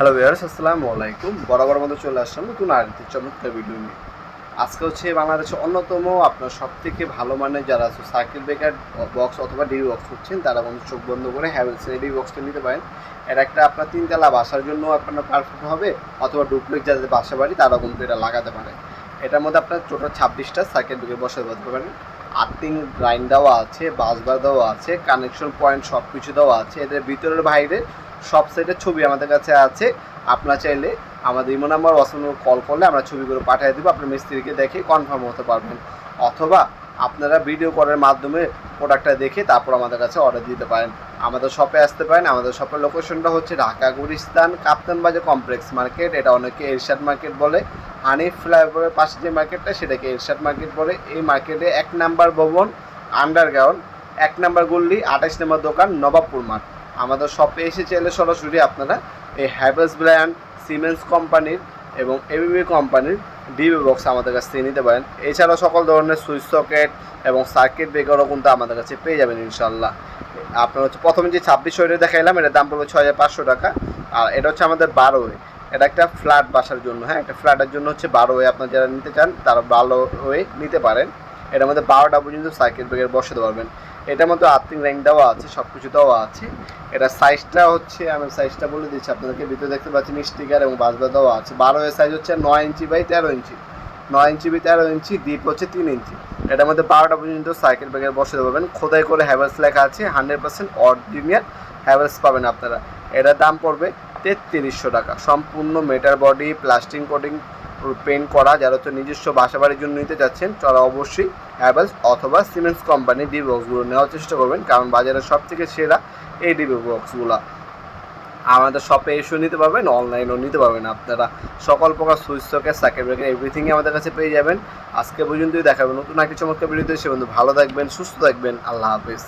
Hello viewers আসসালামু আলাইকুম। বরাবর মতো চলে আসলাম নতুন আরেকটি চমৎকার ভিডিও নিয়ে। আজকে হচ্ছে বাংলাদেশের অন্যতম, আপনার সব থেকে ভালো মানের যারা আছে সার্কিট ব্রেকার বক্স অথবা ডিবি বক্স হচ্ছেন তারা বন্ধু চোখ বন্ধ করে হ্যাভেলসের ডিবি বক্সটা নিতে পারেন। এটা একটা আপনার তিনতলা বাসার জন্য আপনার পারফেক্ট হবে, অথবা ডুপ্লেক্স যাদের বাসা বাড়ি, তারা কিন্তু এটা লাগাতে পারে। এটার মধ্যে আপনার টোটাল ছাব্বিশটা সার্কিট ব্রেকার বসাতে পারতে পারেন। আর্থিং লাইন দেওয়া আছে বাস বাসবার দেওয়া আছে কানেকশন পয়েন্ট সব কিছু দেওয়া আছে। এদের ভিতরের বাইরে সব সাইডের ছবি আমাদের কাছে আছে। আপনার চাইলে আমাদের ইমো নাম্বার ওয়াসন কল করলে আমরা ছবিগুলো পাঠিয়ে দেবো, আপনার মিস্ত্রিকে দেখে কনফার্ম হতে পারবেন। অথবা আপনারা ভিডিও কলের মাধ্যমে প্রোডাক্টটা দেখে তারপর আমাদের কাছে অর্ডার দিতে পারেন। আমাদের শপে আসতে পারেন, আমাদের শপের লোকেশনটা হচ্ছে ঢাকা, গুলিস্তান, কাপ্তান বাজার কমপ্লেক্স মার্কেট এটা অনেকে এরশাদ মার্কেট বলে। হানিফ ফ্লাইওভারের পাশে যে মার্কেটটা সেটাকে এরশাদ মার্কেট বলে। এই মার্কেটে এক নাম্বার ভবন, আন্ডারগ্রাউন্ড, এক নাম্বার গল্লি আঠাশ নম্বর দোকান, নবাবপুর মাঠ। আমাদের শপে এসে চাইলে সরাসরি আপনারা এই হ্যাভেলস ব্র্যান্ড সিমেন্স কোম্পানির এবং এবিবি কোম্পানির ডিবি বক্স আমাদের কাছ থেকে নিতে পারেন। এছাড়াও সকল ধরনের সুইচ সকেট এবং সার্কিট ব্রেকারও কিন্তু আমাদের কাছে পেয়ে যাবেন ইনশাল্লাহ আপনার হচ্ছে প্রথমে যে ছাব্বিশ ওয়েটে দেখাইলাম, এটার দাম পড়বে ছয় হাজার পাঁচশো টাকা। আর এটা হচ্ছে আমাদের বারো ওয়ে এটা একটা ফ্ল্যাট বাসার জন্য হ্যাঁ? একটা ফ্ল্যাটের জন্য হচ্ছে বারো ওয়ে আপনার যারা নিতে চান, তারা বারো ওয়ে নিতে পারেন। এটার মধ্যে বারোটা পর্যন্ত সার্কিট ব্রেকার বসাতে পারবেন। এটার মধ্যে আর্থিং র্যাঙ্ক দেওয়া আছে সব কিছু দেওয়া আছে। এটা সাইজটা হচ্ছে, আমি সাইজটা বলে দিচ্ছি, আপনাদেরকে ভিতরে দেখতে পাচ্ছেন স্টিকার এবং বাসবা দেওয়া আছে। বারো এর সাইজ হচ্ছে নয় ইঞ্চি বাই তেরো ইঞ্চি। নয় ইঞ্চি বাই তেরো ইঞ্চি ডিপ হচ্ছে তিন ইঞ্চি। এটার মধ্যে বারোটা পর্যন্ত সাইকেল ব্যাগের বসাতে পারবেন। খোদাই করে হ্যাভেলস লেখা আছে হান্ড্রেড পার্সেন্ট অরিজিনাল হ্যাভেলস পাবেন আপনারা। এটার দাম পড়বে তেত্রিশশো টাকা। সম্পূর্ণ metal body plastic coating paint করা, যারা হচ্ছে নিজস্ব বাসা বাড়ির জন্য নিতে চাচ্ছেন, তারা অবশ্যই অ্যাভেলস অথবা সিমেন্টস কোম্পানি ডি বক্সগুলো নেওয়ার চেষ্টা করবেন, কারণ বাজারে সব থেকে সেরা এই ডিবি বক্সগুলো আমাদের শপে এসেও নিতে পারবেন অনলাইনেও নিতে পারবেন আপনারা। সকল প্রকার সুইচ সকেট সার্কিট ব্রেকার এভরিথিংই আমাদের কাছে পেয়ে যাবেন। আজকে পর্যন্তই দেখাবেন নতুন একটি চমৎকার ভিডিওতে সে বন্ধু ভালো থাকবেন, সুস্থ থাকবেন, আল্লাহ হাফিজ।